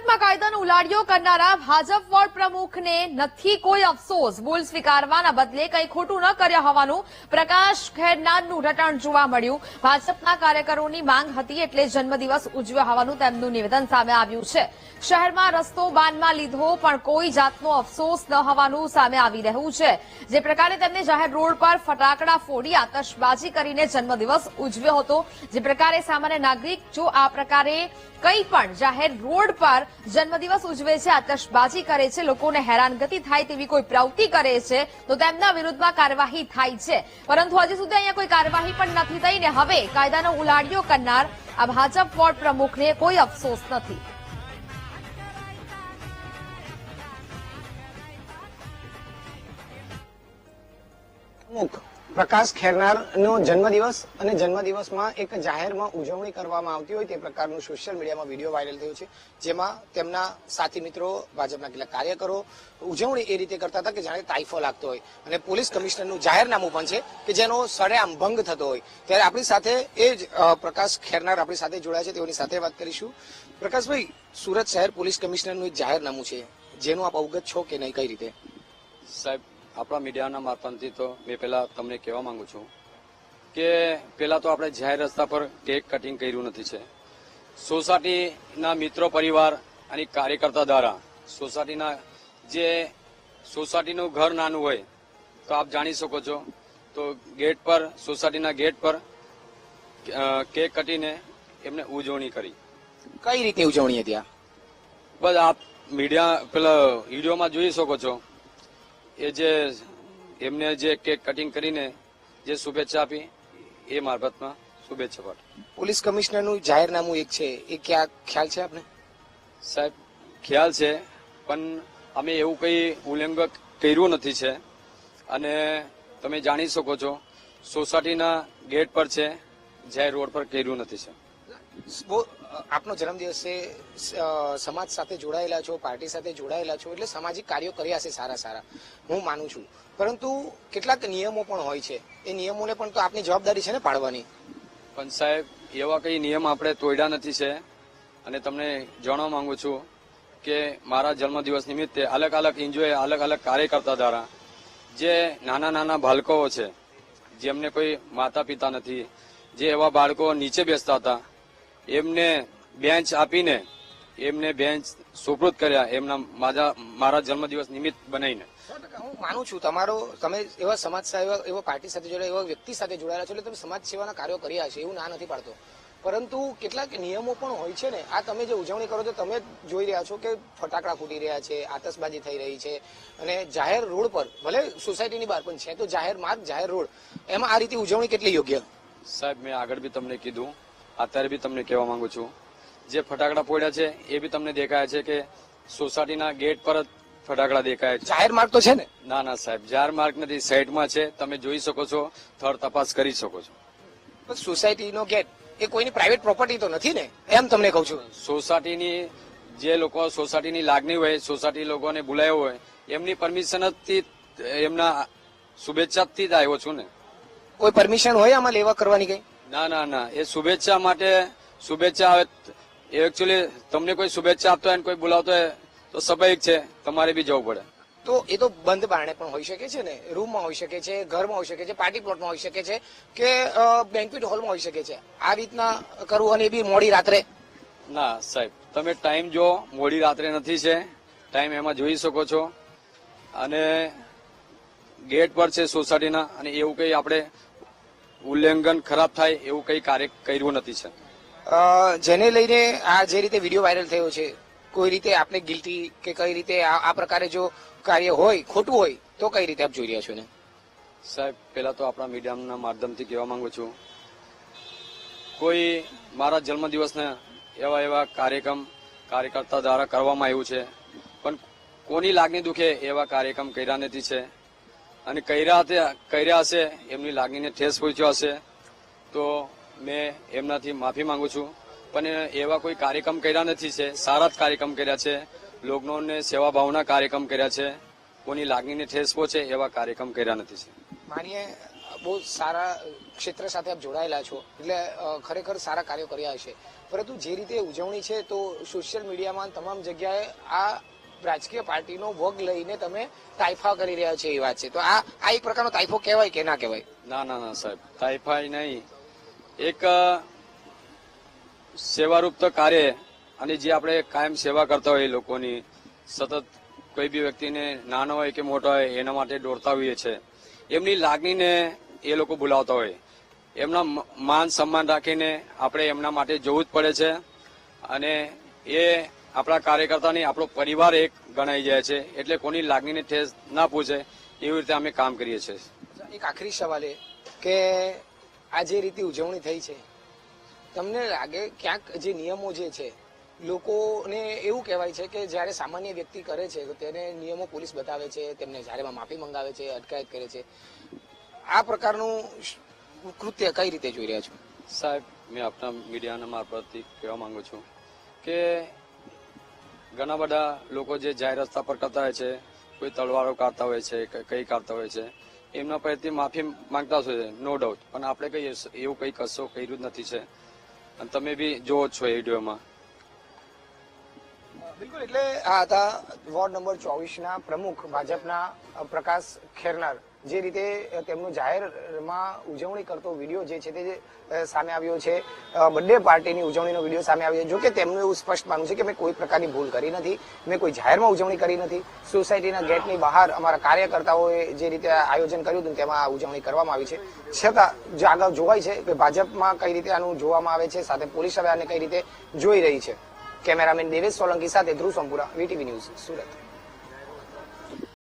સુરતમાં કાયદાનો ઉલાડિયો કરનારા ભાજપ વોર્ડ પ્રમુખને નથી કોઈ અફસોસ. ભૂલ સ્વીકારવાના બદલે કંઈ ખોટું ન કર્યા હોવાનું પ્રકાશ ખેરનારનું રટણ જોવા મળ્યું. ભાજપના કાર્યકરોની માંગ હતી એટલે જન્મદિવસ ઉજવ્યો હોવાનું તેમનું નિવેદન સામે આવ્યું છે. શહેરમાં રસ્તો બાનમાં લીધો, પણ કોઈ જાતનો અફસોસ ન હોવાનું સામે આવી રહ્યું છે. જે પ્રકારે તેમને જાહેર રોડ પર ફટાકડા ફોડી આતશબાજી કરીને જન્મદિવસ ઉજવ્યો હતો. જે પ્રકારે સામાન્ય નાગરિક જો આ પ્રકારે કંઈ પણ જાહેર રોડ પર જન્મદિવસ ઉજવે છે, આતશબાજી કરે છે, લોકોને હેરાનગતિ થાય તેવી કોઈ પ્રવૃત્તિ કરે છે, તો તેમના વિરુદ્ધમાં કાર્યવાહી થાય છે. પરંતુ હજી સુધી અહીંયા કોઈ કાર્યવાહી પણ નથી થઈ ને હવે કાયદાનો ઉલાડિયો કરનાર આ ભાજપ વોર્ડ પ્રમુખને કોઈ અફસોસ નથી. પ્રમુખ પ્રકાશ ખેરનારનો જન્મદિવસ અને જન્મદિવસમાં એક જાહેરમાં ઉજવણી કરવામાં આવતી હોય તે પ્રકારનું સોશિયલ મીડિયામાં વીડિયો વાયરલ થયો છે. જેમાં તેમના સાથી મિત્રો, ભાજપના કેટલાક કાર્યકરો ઉજવણી એ રીતે કરતા હતા કે જાણે તાઇફો લાગતો હોય. અને પોલીસ કમિશનરનું જાહેરનામું પણ છે કે જેનો સરેઆમ ભંગ થતો હોય. ત્યારે આપણી સાથે એ જ પ્રકાશ ખેરનાર આપણી સાથે જોડાયા છે. તેઓની સાથે વાત કરીશું. પ્રકાશભાઈ, સુરત શહેર પોલીસ કમિશનરનું એક જાહેરનામું છે. જેનું આપ અવગત છો કે નહીં, કઈ રીતે? સાહેબ આપણા મીડિયાના મારફતથી તો મેં પહેલા તમને કહેવા માંગુ છું કે પહેલા તો આપણે જાહેર રસ્તા પર કેક કટિંગ કર્યું નથી છે. સોસાયટીના મિત્રો પરિવાર અને કાર્યકર્તા દ્વારા સોસાયટીના જે સોસાયટીનું ઘર નાનું હોય તો આપ જાણી શકો છો તો ગેટ પર સોસાયટીના ગેટ પર કેક કટીને એમને ઉજવણી કરી. કઈ રીતની ઉજવણી હતી આ? બસ આપ મીડિયા પેલા વિડીયોમાં જોઈ શકો છો એ જે એમને જે કેક કટિંગ કરીને જે શુભેચ્છા આપી એ મારફતમાં શુભેચ્છા પાઠ. પોલીસ કમિશનરનું જાહેરનામું એક છે. એ ક્યાં ખ્યાલ છે આપને? સાહેબ ખ્યાલ છે પણ અમે એવું કંઈ ઉલ્લંઘન કર્યું નથી છે. અને તમે જાણી શકો છો સોસાયટીના ગેટ પર છે જાહેર રોડ પર કર્યું નથી છે. આપનો જન્મદિવસ છે સમાજ સાથે જોડાયેલા છો, પાર્ટી સાથે જોડાયેલા છો, એટલે સામાજિક કાર્યો કર્યા છે સારા સારા, હું માનું છું. પરંતુ કેટલાક નિયમો પણ હોય છે. એ નિયમોને પણ તો આપની જવાબદારી છે ને પાડવાની. પણ સાહેબ, એવા કઈ નિયમ આપણે તોડ્યા નથી છે. અને તમને જણાવવા માંગુ છું કે મારા જન્મદિવસ નિમિત્તે અલગ અલગ એન્જોય અલગ અલગ કાર્યકર્તા દ્વારા જે નાના નાના બાળકો છે, જેમને કોઈ માતા પિતા નથી, જે એવા બાળકો નીચે બેસતા હતા એમને બેન્ચ આપીને એમને બેન્ચ સુપૃત કર્યા એમના મારા મારા જન્મદિવસ નિમિત્ત બનાવીને. હું માનું છું તમારો તમે એવા સમાજ સેવા એવા પાર્ટી સાથે જોડાયા એવા વ્યક્તિ સાથે જોડાયેલા છો એટલે તમે સમાજ સેવાના કાર્યો કર્યા છે એવું ના નથી પાડતો. પરંતુ કેટલાક નિયમો પણ હોય છે ને આ તમે જે ઉજવણી કરો છો તમે જોઈ રહ્યા છો કે ફટાકડા ફૂટી રહ્યા છે આતશબાજી થઈ રહી છે અને જાહેર રોડ પર ભલે સોસાયટીની બહાર પણ છે તો જાહેર માર્ગ જાહેર રોડ એમાં આ રીતે ઉજવણી કેટલી યોગ્ય? સાહેબ મેં આગળ બી તમને કીધું અત્યારે બી તમને કહેવા માંગુ છું. જે ફટાકડા પોડ્યા છે એ બી તમને દેખાય છે કે સોસાયટીના ગેટ પર જ ફટાકડા દેખાય છે. જાહેર માર્ગ તો છે ને? ના ના સાહેબ જાહેર માર્ગ નથી સાઈડમાં છે. તમે જોઈ શકો છો થર્ડ તપાસ કરી શકો છો. સોસાયટીનો ગેટ એ કોઈની પ્રાઇવેટ પ્રોપર્ટી તો નથી ને? એમ તમને કહું છું. સોસાયટીની જે લોકો સોસાયટીની લાગણી હોય સોસાયટી લોકોને બોલાયો હોય એમની પરમિશનથી એમના શુભેચ્છાથી જ આવ્યો છું ને. કોઈ પરમિશન હોય આમાં લેવા કરવાની કઈ? ના ના ના. એ શુભેચ્છા માટે શુભેચ્છા આવે. એકચ્યુઅલી તમને કોઈ શુભેચ્છા આપતો હોય કોઈ બોલાવતો હોય તો સ્વાભાવિક છે. તમારે બી જવું પડે. તો એ તો બંધ બારણે પણ હોઈ શકે છે ને? રૂમમાં હોઈ શકે છે ઘરમાં હોઈ શકે છે પાર્ટી પ્લોટમાં હોઈ શકે છે કે બેન્ક્વેટ હોલમાં હોઈ શકે છે? આ રીતના કરવું અને એ બી મોડી રાત્રે? ના સાહેબ. તમે ટાઈમ જો મોડી રાત્રે નથી છે. ટાઈમ એમાં જોઈ શકો છો. અને ગેટ પર છે સોસાયટીના. અને એવું કંઈ આપણે ઉલ્લંઘન ખરાબ થાય એવું કંઈ કાર્ય કર્યું નથી છે? જેને લઈને આ જે રીતે વીડિયો વાયરલ થયો છે કોઈ રીતે આપણે ગિલ્ટી કે કઈ રીતે આ આ પ્રકારે જો કાર્ય હોય ખોટું હોય તો કઈ રીતે આપ જોઈ રહ્યા છો ને સાહેબ પહેલા તો આપણા મીડિયાના માધ્યમથી કહેવા માંગુ છું કોઈ મારા જન્મદિવસને એવા એવા કાર્યક્રમ કાર્યકર્તા દ્વારા કરવામાં આવ્યું છે પણ કોની લાગણી દુખે એવા કાર્યક્રમ કર્યા નથી છે? અને કર્યા કર્યા હશે, એમની લાગણીને ઠેસ પહોંચ્યો હશે, તો મેં એમનાથી માફી માંગુ છું. પણ એવા કોઈ કાર્યક્રમ કર્યા નથી છે, સારા જ કાર્યક્રમ કર્યા છે. લોકોને સેવા ભાવના કાર્યક્રમ કર્યા છે. કોની લાગણીને ઠેસ પહોંચે એવા કાર્યક્રમ કર્યા નથી છે. માનીએ, બહુ સારા ક્ષેત્ર સાથે આપ જોડાયેલા છો. એટલે ખરેખર સારા કાર્યો કર્યા હશે. પરંતુ જે રીતે ઉજવણી છે, તો સોશિયલ મીડિયામાં તમામ જગ્યાએ આ રાજકીય પાર્ટીનો ભોગ લઈને તમે તાઇફા કરી રહ્યા છો એ વાત છે. તો આ આ એક પ્રકારનો તાઇફો કહેવાય કે ના કહેવાય? ના ના ના, સાહેબ. તાઇફા નહીં. એક સેવારૂપ તો કાર્ય અને જે આપણે કાયમ સેવા કરતા હોય લોકોની સતત કોઈ બી વ્યક્તિને નાનો હોય કે મોટો હોય એના માટે દોડતા હોઈએ છે. એમની લાગણીને એ લોકો બોલાવતા હોય. એમના માન સન્માન રાખીને આપણે એમના માટે જવું જ પડે છે. અને એ આપણા કાર્યકર્તાની આપણો પરિવાર એક ગણાઈ જાય છે. એટલે કોની લાગણીને ઠેસ ના પૂછે એવી રીતે અમે કામ કરીએ છીએ. એક આખરી સવાલ એ કે આ જે રીતે ઉજવણી થઈ છે તમને લાગે ક્યાંક જે નિયમો જે છે લોકોને એવું કહેવાય છે કે જ્યારે સામાન્ય વ્યક્તિ કરે છે તો તેને નિયમો પોલીસ બતાવે છે તેમને જ્યારે માફી મંગાવે છે અટકાયત કરે છે. આ પ્રકારનું કૃત્ય કઈ રીતે જોઈ રહ્યા છો? સાહેબ મેં આપણા મીડિયાના મારફતથી કહેવા માંગુ છું કે ઘણા બધા લોકો જે જાહેર રસ્તા પર કરતા હોય છે, કોઈ તલવારો કાઢતા હોય છે કઈ કાઢતા હોય છે, એમના પરથી માફી માંગતા હોય છે નો ડાઉટ પણ આપણે કહીએ એવું કંઈ કશો કર્યું જ નથી છે. અને તમે બી જોવો છો એ વિડીયોમાં. બિલકુલ. એટલે આ હતા વોર્ડ નંબર ચોવીસ ના પ્રમુખ, ભાજપના પ્રકાશ ખેરનાર. જે રીતે તેમનું જાહેરમાં ઉજવણી કરતો વીડિયો જે છે તે સામે આવ્યો છે બર્થડે પાર્ટીની ઉજવણીનો વીડિયો સામે આવ્યો છે, જો કે તેમનું એવું સ્પષ્ટ માનવું છે કે મેં કોઈ પ્રકારની ભૂલ કરી નથી, મેં કોઈ જાહેરમાં ઉજવણી કરી નથી. સોસાયટીના ગેટની બહાર અમારા કાર્યકર્તાઓએ જે રીતે આયોજન કર્યું હતું તેમાં ઉજવણી કરવામાં આવી છે. છતાં, જે આગળ જોવાય છે કે ભાજપમાં કઈ રીતે આનું જોવામાં આવે છે, સાથે પોલીસ હવે આને કઈ રીતે જોઈ રહી છે. કેમેરામેન દેવેશ સોલંકી સાથે ધ્રુવ સંપુરા, વીટીવી ન્યૂઝ સુરત.